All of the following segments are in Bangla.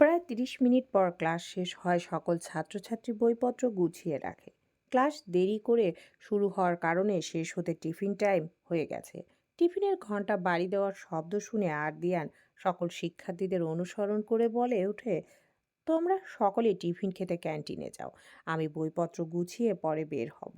প্রায় তিরিশ মিনিট পর ক্লাস শেষ হয়, সকল ছাত্রছাত্রী বইপত্র গুছিয়ে রাখে। ক্লাস দেরি করে শুরু হওয়ার কারণে শেষ হতে টিফিন টাইম হয়ে গেছে। টিফিনের ঘণ্টা বাড়ি দেওয়ার শব্দ শুনে আরদিয়ান সকল শিক্ষার্থীদের অনুসরণ করে বলে ওঠে, তোমরা সকলে টিফিন খেতে ক্যান্টিনে যাও, আমি বইপত্র গুছিয়ে পরে বের হব।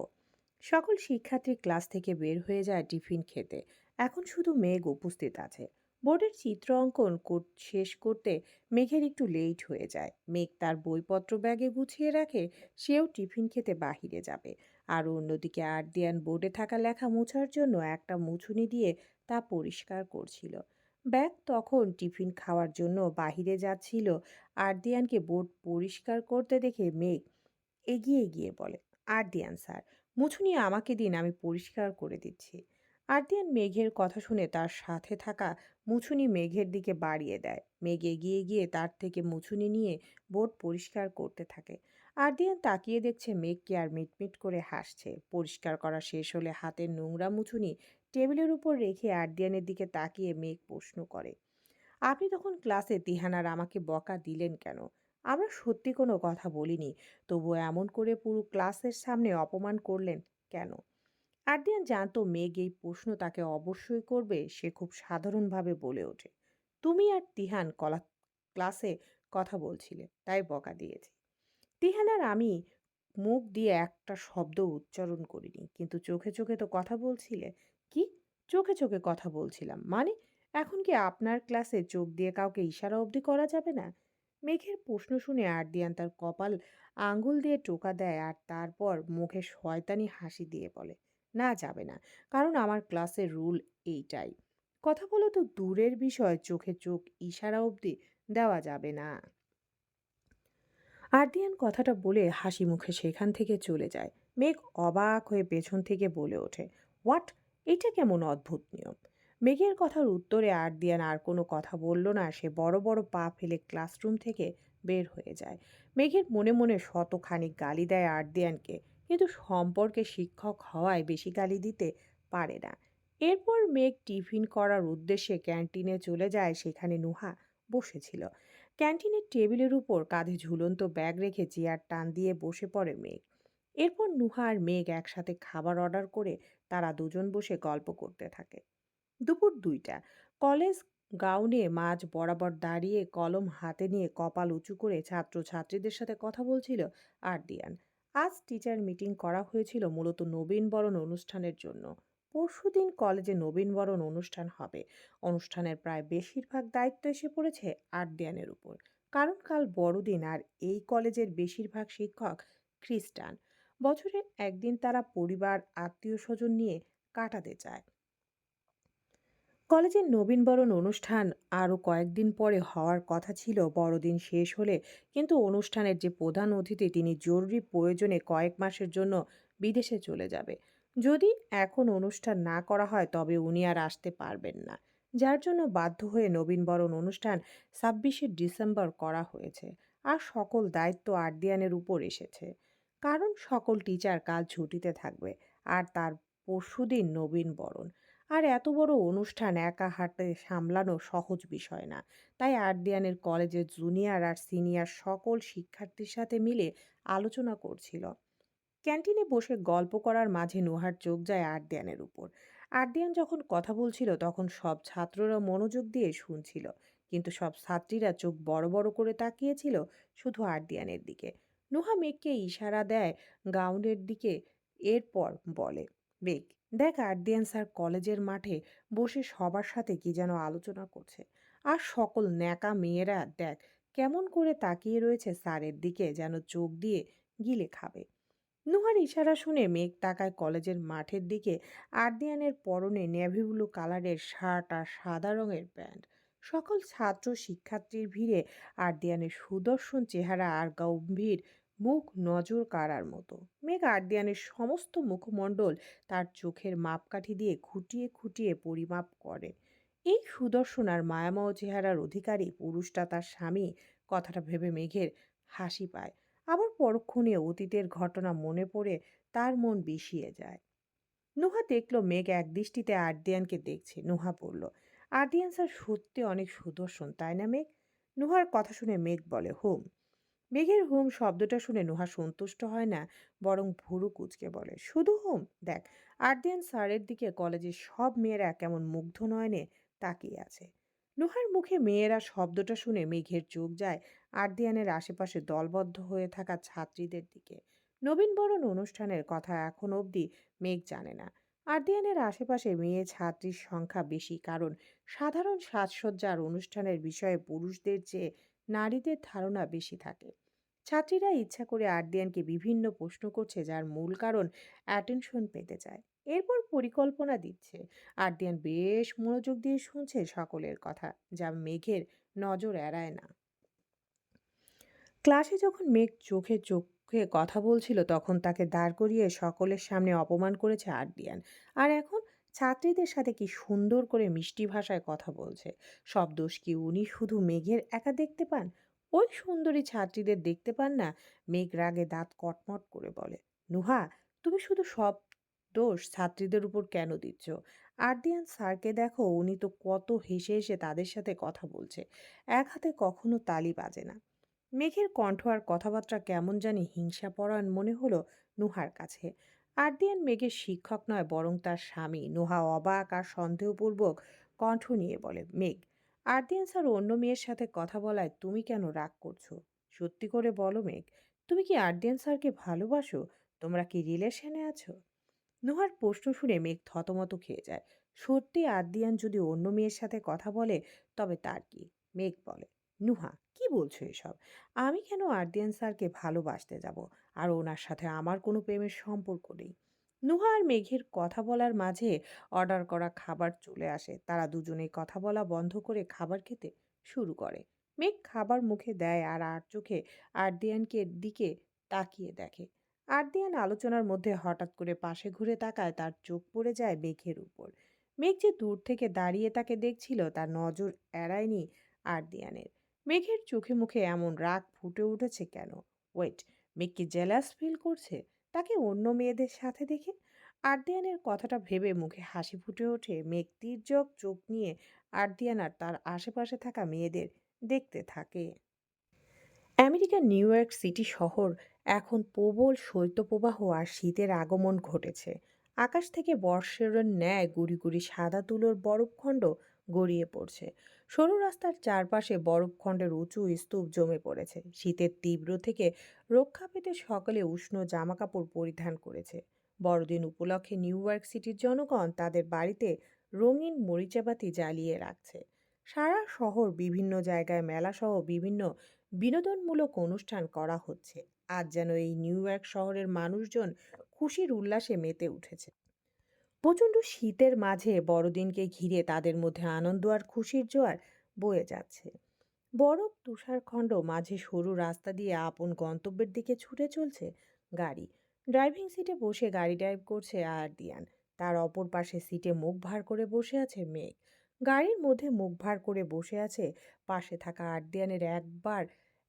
সকল শিক্ষার্থী ক্লাস থেকে বের হয়ে যায় টিফিন খেতে। এখন শুধু মেঘ উপস্থিত আছে। বোর্ডের চিত্র অঙ্কন শেষ করতে মেঘের একটু লেট হয়ে যায়। মেঘ তার বইপত্র ব্যাগে গুছিয়ে রাখে, সেও টিফিন খেতে বাহিরে যাবে। আর অন্যদিকে আরদিয়ান বোর্ডে থাকা লেখা মোছার জন্য একটা মুছুনি দিয়ে তা পরিষ্কার করছিল। ব্যাগ তখন টিফিন খাওয়ার জন্য বাহিরে যাচ্ছিল। আরদিয়ানকে বোর্ড পরিষ্কার করতে দেখে মেঘ এগিয়ে গিয়ে বলে, আরদিয়ান স্যার, মুছুনি আমাকে দিন, আমি পরিষ্কার করে দিচ্ছি। আরদিয়ান মেঘের কথা শুনে তার সাথে থাকা মুছুনি মেঘের দিকে বাড়িয়ে দেয়। মেঘ এগিয়ে গিয়ে তার থেকে মুছুনি নিয়ে বোট পরিষ্কার করতে থাকে। আরদিয়ান তাকিয়ে দেখছে মেঘকে আর মিটমিট করে হাসছে। পরিষ্কার করা শেষ হলে হাতের নোংরা মুছুনি টেবিলের উপর রেখে আরদিয়ানের দিকে তাকিয়ে মেঘ প্রশ্ন করে, আপনি তখন ক্লাসে তিহানার আমাকে বকা দিলেন কেন? আমরা সত্যি কোনো কথা বলিনি। তবুও এমন করে পুরো ক্লাসের সামনে অপমান করলেন কেন? আরদিয়ান জানতো মেঘ এই প্রশ্ন তাকে অবশ্যই করবে, সে খুব সাধারণভাবে বলে ওঠে। তুমি আর তিহান কলা, ক্লাসে কথা বলছিলে, তাই বকা দিয়েছি। তিহান আর আমি মুখ দিয়ে একটা শব্দ উচ্চারণ করিনি, কিন্তু চোখে চোখে তো কথা বলছিলে। কি? চোখে চোখে কথা বলছিলাম মানে? এখন কি আপনার ক্লাসে চোখ দিয়ে কাউকে ইশারা অবধি করা যাবে না? মেঘের প্রশ্ন শুনে আরদিয়ান তার কপাল আঙ্গুল দিয়ে টোকা দেয় আর তারপর মুখে শয়তানি হাসি দিয়ে বলে না যাবে না। কারণ আমার ক্লাসের রুল এইটাই। কথা বলো তো দূরের বিষয় চোখে চোখ ইশারা অবধি দেওয়া যাবে না। আর্দিয়ান কথাটা বলে হাসি মুখে সেখান থেকে চলে যায়। মেঘ অবাক হয়ে পেছন থেকে বলে ওঠে, হোয়াট? এটা কেমন অদ্ভুত নিয়ম? মেঘের কথার উত্তরে আর্দিয়ান আর কোনো কথা বলল না, সে বড় বড় পা ফেলে ক্লাসরুম থেকে বের হয়ে যায়। মেঘের মনে মনে শতখানিক গালি দেয় আরদিয়ানকে। কিন্তু সম্পর্কে শিক্ষক হওয়ায় বেশি গালি দিতে পারে না। এরপর মেঘ টিফিন করার উদ্দেশ্যে ক্যান্টিনে চলে যায়, সেখানে নুহা বসেছিল। ক্যান্টিনের টেবিলের উপর কাঁধে ঝুলন্ত ব্যাগ রেখে চেয়ার টান দিয়ে বসে পড়ে মেঘ। এরপর নুহা আর মেঘ একসাথে খাবার অর্ডার করে তারা দুজন বসে গল্প করতে থাকে। দুপুর দুইটা। কলেজ গাউনে মাঝ বরাবর দাঁড়িয়ে কলম হাতে নিয়ে কপাল উঁচু করে ছাত্র ছাত্রীদের সাথে কথা বলছিল আরদিয়ান। আজ টিচার মিটিং করা হয়েছিল মূলত নবীনবরণ অনুষ্ঠানের জন্য। পরশুদিন কলেজে নবীনবরণ অনুষ্ঠান হবে। অনুষ্ঠানের প্রায় বেশিরভাগ দায়িত্ব এসে পড়েছে আর্ডিয়ানের উপর। কারণ কাল বড়দিন আর এই কলেজের বেশিরভাগ শিক্ষক খ্রিস্টান। বছরে একদিন তারা পরিবার আত্মীয় স্বজন নিয়ে কাটাতে চায়। কলেজের নবীনবরণ অনুষ্ঠান আরও কয়েকদিন পরে হওয়ার কথা ছিল, বড়দিন শেষ হলে কিন্তু অনুষ্ঠানের যে প্রধান অতিথি তিনি জরুরি প্রয়োজনে কয়েক মাসের জন্য বিদেশে চলে যাবে। যদি এখন অনুষ্ঠান না করা হয়, তবে উনি আর আসতে পারবেন না। যার জন্য বাধ্য হয়ে নবীনবরণ অনুষ্ঠান ছাব্বিশে ডিসেম্বর করা হয়েছে আর সকল দায়িত্ব আরদিয়ানের উপর এসেছে। কারণ সকল টিচার কাল ছুটিতে থাকবে আর তার পরশুদিন নবীনবরণ। আর এত বড় অনুষ্ঠান একা হাতে সামলানো সহজ বিষয় না। তাই আরদিয়ানের কলেজের জুনিয়র আর সিনিয়র সকল শিক্ষার্থীর সাথে মিলে আলোচনা করছিল। ক্যান্টিনে বসে গল্প করার মাঝে নোহার চোখ যায় আরদিয়ানের উপর। আরদিয়ান যখন কথা বলছিল, তখন সব ছাত্ররা মনোযোগ দিয়ে শুনছিল। কিন্তু সব ছাত্রীরা চোখ বড় বড় করে তাকিয়েছিল শুধু আরদিয়ানের দিকে। নোহা মেঘকে ইশারা দেয় গাউনের দিকে, এরপর বলে, মেঘ দেখ আরদিয়ান স্যার কলেজের মাঠে বসে সবার সাথে কি যেন আলোচনা করছে। আর সকল ন্যাকা মেয়েরা দেখ কেমন করে তাকিয়ে রয়েছে স্যারের দিকে যেন চোখ দিয়ে গিলে খাবে। নুহার ইশারা শুনে মেঘ তাকায় কলেজের মাঠের দিকে, আরদিয়ানের পরনে নেভি ব্লু কালারের শার্ট আর সাদা রঙের প্যান্ট। সকল ছাত্র শিক্ষার্থীর ভিড়ে আরদিয়ানের সুদর্শন চেহারা আর গম্ভীর মুখ নজর কাড়ার মতো। মেঘ আরদিয়ানের সমস্ত মুখমণ্ডল তার চোখের মাপকাঠি দিয়ে খুঁটিয়ে খুঁটিয়ে পরিমাপ করে। এই সুদর্শন আর মায়াময় চেহারার অধিকারী পুরুষটা তার স্বামী। কথাটা ভেবে মেঘের হাসি পায়। আবার পরক্ষণে অতীতের ঘটনা মনে পড়ে, তার মন বিষিয়ে যায়। নুহা দেখল মেঘ এক দৃষ্টিতে আরদিয়ানকে দেখছে। নুহা বলল, আরদিয়ান স্যার, সত্যি অনেক সুদর্শন, তাই না মেঘ? নুহার কথা শুনে মেঘ বলে, হুম। মেঘের হুম শব্দটা শুনে নুহা সন্তুষ্ট হয় না, বরং ভুরু কুচকে বলে, শুধু হুম? দেখ, আর্দিয়ান স্যারের দিকে কলেজের সব মেয়েরা কেমন মুগ্ধ নয়নে তাকিয়ে আছে। নুহার মুখে মেয়েরা শব্দটা শুনে মেঘের চোখ যায় আর্দিয়ানের আশেপাশে দলবদ্ধ হয়ে থাকা ছাত্রীদের দিকে। নবীনবরণ অনুষ্ঠানের কথা এখন অবধি মেঘ জানে না। আর্দিয়ানের আশেপাশে মেয়ে ছাত্রীর সংখ্যা বেশি, কারণ সাধারণ সাজসজ্জার অনুষ্ঠানের বিষয়ে পুরুষদের চেয়ে নারীদের ধারণা বেশি থাকে। ছাত্রীরা ইচ্ছা করে আর্দিয়ানকে বিভিন্ন প্রশ্ন করছে, যার মূল কারণ অ্যাটেনশন পেতে চায়। এরপর পরিকল্পনা দিচ্ছে। আর্দিয়ান বেশ মনোযোগ দিয়ে শুনছে সকলের কথা, যা মেঘের নজর এড়ায় না। ক্লাসে যখন মেঘ চোখে চোখে কথা বলছিল, তখন তাকে দাঁড় করিয়ে সকলের সামনে অপমান করেছে আর্দিয়ান। আর এখন ছাত্রীদের সাথে কি সুন্দর করে মিষ্টি ভাষায় কথা বলছে। সব দোষ কি উনি শুধু মেঘের একা দেখতে পান? ওই সুন্দরী ছাত্রীদের দেখতে পান না? মেঘ রাগে দাঁত কটমট করে বলে, নুহা, তুমি শুধু সব দোষ ছাত্রীদের উপর কেন দিচ্ছ? আর্দিয়ান স্যারকে দেখো, উনি তো কত হেসে হেসে তাদের সাথে কথা বলছে। এক হাতে কখনো তালি বাজে না। মেঘের কণ্ঠ আর কথাবার্তা কেমন জানি হিংসাপরায়ণ মনে হলো নুহার কাছে। আর্দিয়ান মেঘের শিক্ষক নয়, বরং তার স্বামী। নুহা অবাক আর সন্দেহপূর্বক কণ্ঠ নিয়ে বলে, মেঘ আর্দিয়ান স্যার অন্য মেয়ের সাথে কথা বলায় তুমি কেন রাগ করছ? সত্যি করে বলো মেঘ, তুমি কি আর্দিয়ান স্যারকে ভালোবাসো? তোমরা কি রিলেশনে আছো? নুহার প্রশ্ন শুনে মেঘ থতমত খেয়ে যায়। সত্যি আদ্রিয়ান যদি অন্য মেয়ের সাথে কথা বলে, তবে তার কি? মেঘ বলে, নুহা, কি বলছো এসব? আমি কেন আর্দিয়ান স্যারকে ভালোবাসতে যাব? আর ওনার সাথে আমার কোনো প্রেমের সম্পর্ক নেই। নুহা আর মেঘের কথা বলার মাঝে অর্ডার করা খাবার চলে আসে। তারা দুজনেই কথা বলা বন্ধ করে খাবার খেতে শুরু করে। মেঘ খাবার মুখে দেয় আর আর চোখে আর্দিয়ানকে দিকে তাকিয়ে দেখে। আর্দিয়ান আলোচনার মধ্যে হঠাৎ করে পাশে ঘুরে তাকায়, তার চোখ পড়ে যায় মেঘের উপর। মেঘ যে দূর থেকে দাঁড়িয়ে তাকে দেখছিল, তার নজর এড়ায়নি আর্দিয়ানের। মেঘের চোখে মুখে এমন রাগ ফুটে উঠেছে কেন? ওয়েট, মেঘ কি জেলাস ফিল করছে? তাকে অন্য মেয়েদের সাথে দেখে আর্দিয়ানের কথাটা ভেবে মুখে হাসি ফুটে ওঠে। মেঘ তীর্যক চোখ নিয়ে আর্দিয়ান আর তার আশেপাশে থাকা মেয়েদের দেখতে থাকে। আমেরিকার নিউ ইয়র্ক সিটি শহর এখন প্রবল শৈত্যপ্রবাহ আর শীতের আগমন ঘটেছে। আকাশ থেকে বর্ষের ন্যায় গুড়ি গুড়ি সাদা তুলোর বরফখণ্ড গড়িয়ে পড়ছে। সরু রাস্তার চারপাশে বরফখণ্ডের উঁচু স্তূপ জমে পড়েছে। শীতের তীব্র থেকে রক্ষা পেতে সকলে উষ্ণ জামাকাপড় পরিধান করেছে। বড়দিন উপলক্ষে নিউ ইয়র্ক সিটির জনগণ তাদের বাড়িতে রঙিন মরিচাবাতি জ্বালিয়ে রাখছে। সারা শহর বিভিন্ন জায়গায় মেলাসহ বিভিন্ন বিনোদনমূলক অনুষ্ঠান করা হচ্ছে। আজ যেন এই নিউ ইয়র্ক শহরের মানুষজন খুশির উল্লাসে মেতে উঠেছে। প্রচণ্ড শীতের মাঝে বড়দিনকে ঘিরে তাদের মধ্যে আনন্দ আর খুশির জোয়ার বয়ে যাচ্ছে। বরফ, তুষারখণ্ড মাঝে সরু রাস্তা দিয়ে আপন গন্তব্যের দিকে ছুটে চলছে গাড়ি। ড্রাইভিং সিটে বসে গাড়ি ড্রাইভ করছে আরদিয়ান। তার অপর পাশে সিটে মুখ ভার করে বসে আছে মেঘ। গাড়ির মধ্যে মুখ ভার করে বসে আছে পাশে থাকা আরদিয়ানের একবার,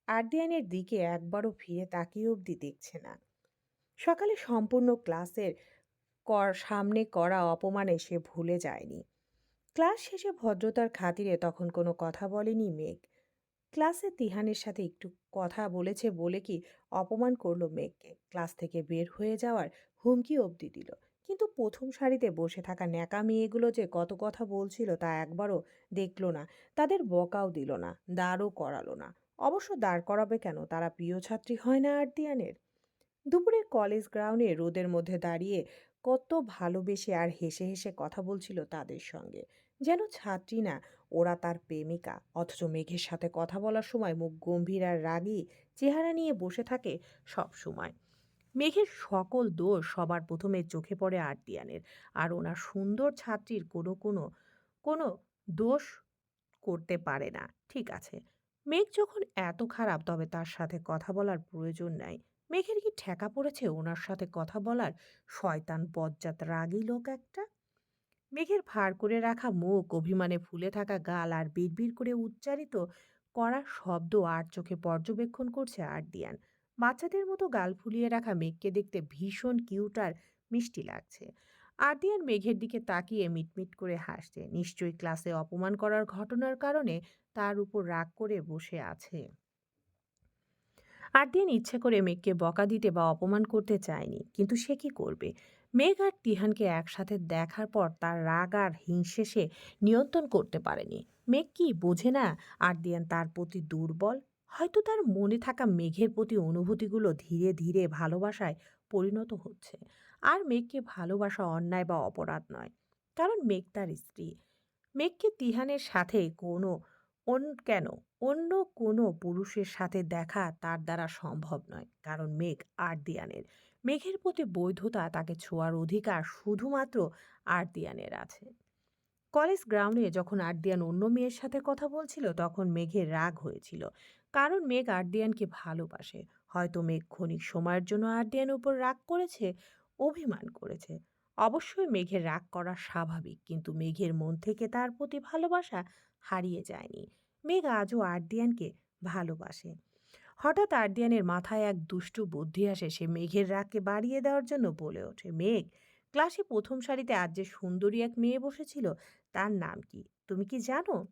আরদিয়ানের দিকে একবারও ফিরে তাকিয়ে অবধি দেখছে না। সকালে সম্পূর্ণ ক্লাসের কর, সামনে করা অপমানে সে ভুলে যায়নি। ক্লাস শেষে ভদ্রতার খাতিরে তখন কোনো কথা বলেনি মেঘ। ক্লাসে তিহানের সাথে একটু কথা বলেছে বলে কি অপমান করল মেঘকে? ক্লাস থেকে বের হয়ে যাওয়ার হুমকি অবধি দিল। কিন্তু প্রথম সারিতে বসে থাকা ন্যাকা মেয়েগুলো যে কত কথা বলছিল তা একবারও দেখল না। তাদের বকাও দিল না, দাঁড়ও করালো না। অবশ্য দাঁড় করাবে কেন? তারা প্রিয় ছাত্রী হয় না আর্দিয়ানের দুপুরে কলেজ গ্রাউন্ডে রোদের মধ্যে দাঁড়িয়ে কত ভালোবেসে আর হেসে হেসে কথা বলছিল তাদের সঙ্গে। যেন ছাত্রী না, ওরা তার প্রেমিকা। অথচ মেঘের সাথে কথা বলার সময় মুখ গম্ভীর আর রাগী চেহারা নিয়ে বসে থাকে সব সময়। মেঘের সকল দোষ সবার প্রথমে চোখে পড়ে আর্দিয়ানের আর ওনার সুন্দর ছাত্রীর কোনো কোনো কোনো দোষ করতে পারে না। ঠিক আছে। মেঘ যখন এত খারাপ, তবে তার সাথে কথা বলার প্রয়োজন নাই। মেঘের কি ঠেকা পড়েছে ওনার সাথে কথা বলার? শয়তান বজ্জাত রাগী লোক একটা। মেঘের ভার করে রাখা মুখ, অভিমানে ফুলে থাকা গাল আর বিড়বিড় করে উচ্চারিত করা শব্দ আর চোখে পর্যবেক্ষণ করছে আর্দিয়ান। বাচ্চাদের মতো গাল ফুলিয়ে রাখা মেঘকে দেখতে ভীষণ কিউট আর মিষ্টি লাগছে। আরদিয়ান মেঘের দিকে তাকিয়ে মিটমিট করে হাসছে। নিশ্চয়ই ক্লাসে অপমান করার ঘটনার কারণে তার উপর রাগ করে বসে আছে। আরদিয়ান ইচ্ছে করে মেঘকে বকা দিতে বা অপমান করতে চায়নি। কিন্তু সে কি করবে? মেঘ আর তিহানকে একসাথে দেখার পর তার রাগ আর হিংসে সে নিয়ন্ত্রণ করতে পারেনি। মেঘ কি বোঝে না আরদিয়ান তার প্রতি দুর্বল? হয়তো তার মনে থাকা মেঘের প্রতি অনুভূতিগুলো ধীরে ধীরে ভালোবাসায় পরিণত হচ্ছে। আর মেঘকে ভালোবাসা অন্যায় বা অপরাধ নয়। কারণ মেঘ তার স্ত্রী। মেঘকে তিহানের সাথে কোনো অন, কেন? অন্য কোনো পুরুষের সাথে দেখা তার দ্বারা সম্ভব নয়, কারণ মেঘ আর্দিয়ানের। মেঘের প্রতি বৈধতা তাকে ছোঁয়ার অধিকার শুধুমাত্র আর্দিয়ানের আছে। কলেজ গ্রাউন্ডে যখন আর্দিয়ান অন্য মেয়ের সাথে কথা বলছিল, তখন মেঘের রাগ হয়েছিল, কারণ মেঘ আর্দিয়ানকে ভালোবাসে। হয়তো মেঘ ক্ষণিক সময়ের জন্য আর্দিয়ানের উপর রাগ করেছে, অভিমান করেছে। অবশ্যই মেঘের রাগ করা স্বাভাবিক, কিন্তু মেঘের মন থেকে তার প্রতি ভালোবাসা হারিয়ে যায়নি। মেঘ আজও আর্দিয়ানকে ভালোবাসে। হঠাৎ আর্দিয়ানের মাথায় এক দুষ্টু বুদ্ধি আসে, সে মেঘের রাগকে বাড়িয়ে দেওয়ার জন্য বলে ওঠে, মেঘ, ক্লাসে প্রথম সারিতে আজ যে সুন্দরী এক মেয়ে বসেছিল, তার নাম কি? তুমি কি জানো?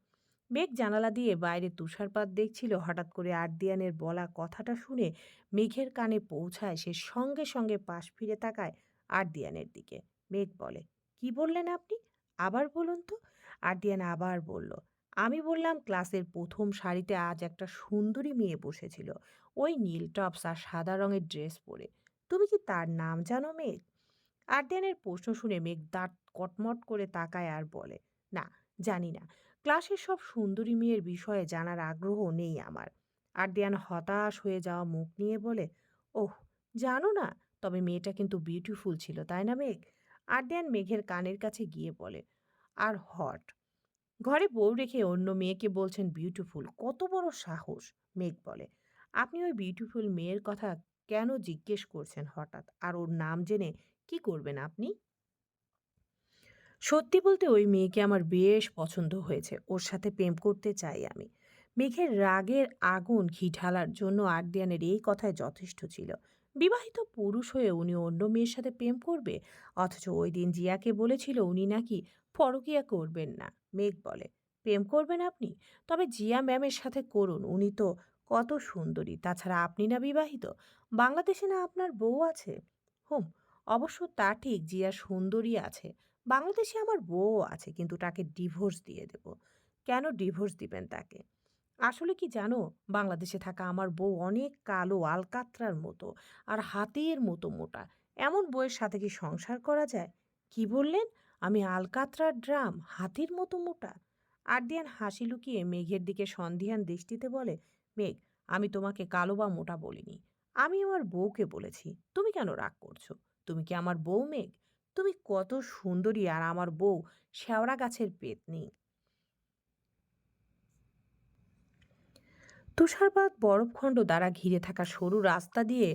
মেঘ জানালা দিয়ে বাইরে তুষারপাত দেখছিল, হঠাৎ করে আর্দিয়ানের বলা কথাটা শুনে মেঘের কানে পৌঁছায় সে সঙ্গে সঙ্গে পাশ ফিরে তাকায় আর্দিয়ানের দিকে। মেঘ বলে। কি বললেন আপনি? আবার বলুন তো। আর্দিয়ান আবার বলল, আমি বললাম ক্লাসের প্রথম শাড়িতে আজ একটা সুন্দরী মেয়ে বসেছিল। ওই নীল টপস আর সাদা রঙের ড্রেস পরে। তুমি কি তার নাম জানো মেঘ? আর্দিয়ানের প্রশ্ন শুনে মেঘ দাঁত কটমট করে তাকায় আর বলে, না, জানি না। ক্লাসের সব সুন্দরী মেয়ের বিষয়ে জানার আগ্রহ নেই আমার। আর্দিয়ান হতাশ হয়ে যাওয়া মুখ নিয়ে বলে, ওহ, জানো না, তবে মেয়েটা কিন্তু বিউটিফুল ছিল, তাই না মেঘ? আর্দিয়ান মেঘের কানের কাছে গিয়ে বলে, আর হট। ঘরে বউ রেখে অন্য মেয়েকে বলছেন বিউটিফুল কত বড় সাহস, মেঘ বলে। আপনি ওই বিউটিফুল মেয়ের কথা কেন জিজ্ঞেস করছেন হঠাৎ? আর ওর নাম জেনে কি করবেন আপনি? সত্যি বলতে ওই মেয়েকে আমার বেশ পছন্দ হয়েছে, ওর সাথে প্রেম করতে চাই আমি। মেঘের রাগের আগুন ঘি ঢালার জন্য আর্দিয়ানের এই কথায় যথেষ্ট ছিল। বিবাহিত পুরুষ হয়ে উনি অন্য মেয়ের সাথে প্রেম করবে? অথচ ওই দিন জিয়াকে বলেছিল উনি নাকি পরকিয়া করবেন না। মেঘ বলে, প্রেম করবেন আপনি? তবে জিয়া ম্যামের সাথে করুন, উনি তো কত সুন্দরী। তাছাড়া আপনি না বিবাহিত? বাংলাদেশে না আপনার বউ আছে? হুম, অবশ্য তা ঠিক, জিয়া সুন্দরী আছে। বাংলাদেশে আমার বউ আছে, কিন্তু তাকে ডিভোর্স দিয়ে দেব। কেন ডিভোর্স দিবেন তাকে? আসলে কি জানো? বাংলাদেশে থাকা আমার বউ অনেক কালো আলকাত্রার মতো আর হাতের মতো মোটা। এমন বউয়ের সাথে কি সংসার করা যায়? কি বললেন? আমি আলকাত্রার ড্রাম, হাতির মতো মোটা। আর্দিয়ান হাসি লুকিয়ে মেঘের দিকে সন্ধিহান দৃষ্টিতে বলে, মেঘ, আমি তোমাকে কালো বা মোটা বলিনি। আমি আমার বউকে বলেছি। তুমি কেন রাগ করছ? তুমি কি আমার বউ মেঘ? তুমি কত সুন্দরী আর আমার বউ শেওড়া গাছের পেতনি। তুষারপাত বরফখণ্ড দ্বারা ঘিরে থাকা সরু রাস্তা দিয়ে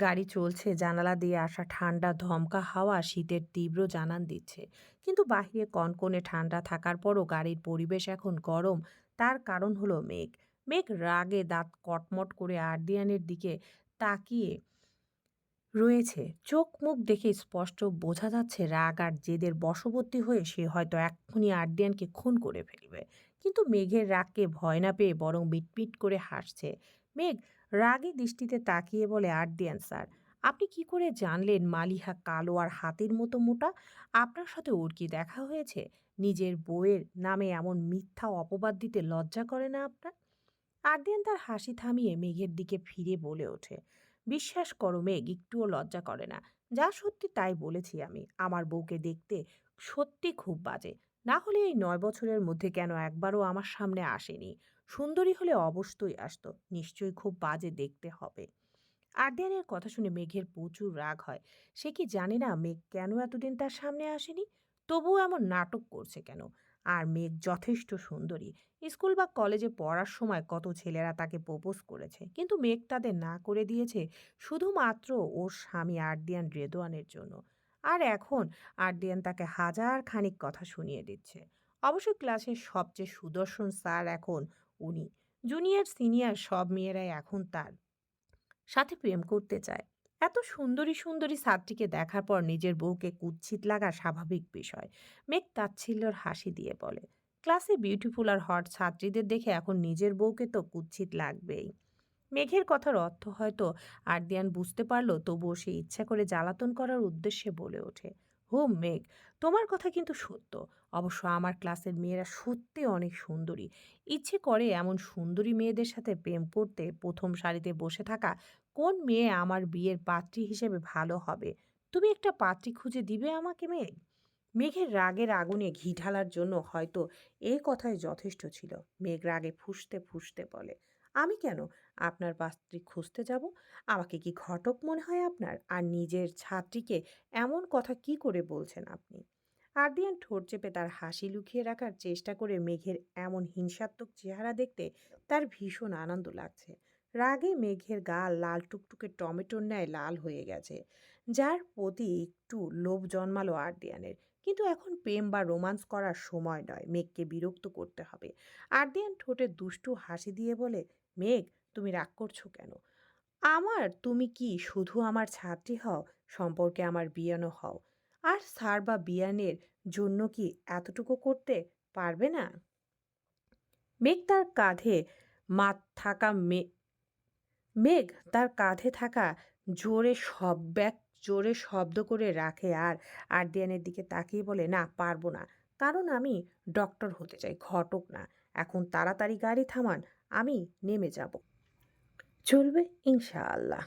গাড়ি চলছে। জানালা দিয়ে আসা ঠান্ডা, ধমকা হাওয়া শীতের তীব্র জানান দিচ্ছে। কিন্তু বাহিরে কনকনে ঠান্ডা থাকার পরও গাড়ির পরিবেশ এখন গরম। তার কারণ হলো মেঘ। মেঘ রাগে দাঁত কটমট করে আর্দিয়ানের দিকে তাকিয়ে রয়েছে। চোখ মুখ দেখে স্পষ্ট বোঝা যাচ্ছে রাগ আর জেদের বশবর্তী হয়ে সে হয়তো এক্ষুনি আর্দিয়ানকে খুন করে ফেলবে। কিন্তু মেঘের রাগকে ভয় না পেয়ে বরং মিটমিট করে হাসছে। মেঘ রাগে দৃষ্টিতে তাকিয়ে বলে, আর্দিয়ান স্যার, আপনি কি করে জানলেন মালিহা কালো আর হাতির মতো মোটা? আপনার সাথে ওর কি দেখা হয়েছে? নিজের বউয়ের নামে এমন মিথ্যা অপবাদ দিতে লজ্জা করে না আপনার? আর্দিয়ান তার হাসি থামিয়ে মেঘের দিকে ফিরে বলে ওঠে, বিশ্বাস করো মেঘ, একটুও লজ্জা করে না। যা সত্যি তাই বলেছি আমি। আমার বউকে দেখতে সত্যি খুব বাজে। না হলে এই নয় বছরের মধ্যে কেন একবারও আমার সামনে আসেনি? সুন্দরী হলে অবশ্যই আসতো, নিশ্চয়ই খুব বাজে দেখতে হবে। আর্দিয়ানের কথা শুনে মেঘের প্রচুর রাগ হয়। সে কি জানে না মেঘ কেন এতদিন তার সামনে আসেনি? তবুও এমন নাটক করছে কেন? আর মেঘ যথেষ্ট সুন্দরী। স্কুল বা কলেজে পড়ার সময় কত ছেলেরা তাকে প্রপোজ করেছে। কিন্তু মেঘ তাদের না করে দিয়েছে শুধুমাত্র ওর স্বামী আর্দিয়ান রেদোয়ানের জন্য। আর এখন আর্দিয়ান তাকে হাজার খানিক কথা শুনিয়ে দিচ্ছে। অবশ্য ক্লাসের সবচেয়ে সুদর্শন স্যার এখন উনি। জুনিয়র, সিনিয়র সব মেয়েরাই এখন তার সাথে প্রেম করতে চায়। এত সুন্দরী সুন্দরী ছাত্রীকে দেখার পর নিজের বউকে কুৎসিত লাগা স্বাভাবিক বিষয়। মেঘ তাচ্ছিল্যর হাসি দিয়ে বলে, ক্লাসে বিউটিফুল আর হট ছাত্রীদের দেখে এখন নিজের বউকে তো কুৎসিত লাগবেই। মেঘের কথার অর্থ হয়তো আর্দিয়ান বুঝতে পারল, তবুও সে ইচ্ছা করে জ্বালাতন করার উদ্দেশ্যে বলে ওঠে, হুম, মেঘ, তোমার কথা কিন্তু সত্য। অবশ্য আমার ক্লাসের মেয়েরা সত্যি অনেক সুন্দরী। ইচ্ছে করে এমন সুন্দরী মেয়েদের সাথে প্রেম করতে প্রথম সারিতে বসে থাকা কোন মেয়ে আমার বিয়ের পাত্রী হিসেবে ভালো হবে? তুমি একটা পাত্রী খুঁজে দিবে আমাকে, মেঘ? মেঘের রাগের আগুনে ঘি ঢালার জন্য হয়তো এই কথাই যথেষ্ট ছিল। মেঘ রাগে ফুসতে ফুসতে বলে আমি কেন? আপনার পাত্রী খুঁজতে যাব? আমাকে কি ঘটক মনে হয় আপনার? আর নিজের ছাত্রীকে এমন কথা কি করে বলছেন আপনি? আর্দিয়ান ঠোঁট চেপে তার হাসি লুকিয়ে রাখার চেষ্টা করে মেঘের এমন হিংসাত্মক চেহারা দেখতে তার ভীষণ আনন্দ লাগছে। রাগে মেঘের গাল লাল টুকটুকে টমেটোর ন্যায় লাল হয়ে গেছে, যার প্রতি একটু লোভ জন্মালো আর্দিয়ানের। কিন্তু এখন প্রেম বা রোমান্স করার সময় নয়, মেঘকে বিরক্ত করতে হবে। আর্দিয়ান ঠোঁটে দুষ্টু হাসি দিয়ে বলে মেঘ, তুমি রাগ করছ কেন? আমার তুমি কি শুধু আমার ছাত্রী হও, সম্পর্কে আমার বিয়ানো হও? আর স্যার বা বিয়ানের জন্য কি এতটুকু করতে পারবে না? মেঘ তার কাঁধে মাত থাকা মেঘ তার কাঁধে থাকা জোরে সব ব্যাগ জোরে শব্দ করে রাখে আর আরদিয়ানের দিকে তাকিয়ে বলে, না, পারব না। কারণ আমি ডক্টর হতে চাই, ঘটক না। এখন তাড়াতাড়ি গাড়ি থামান আমি নেমে যাব। চলবে ইনশাআল্লাহ।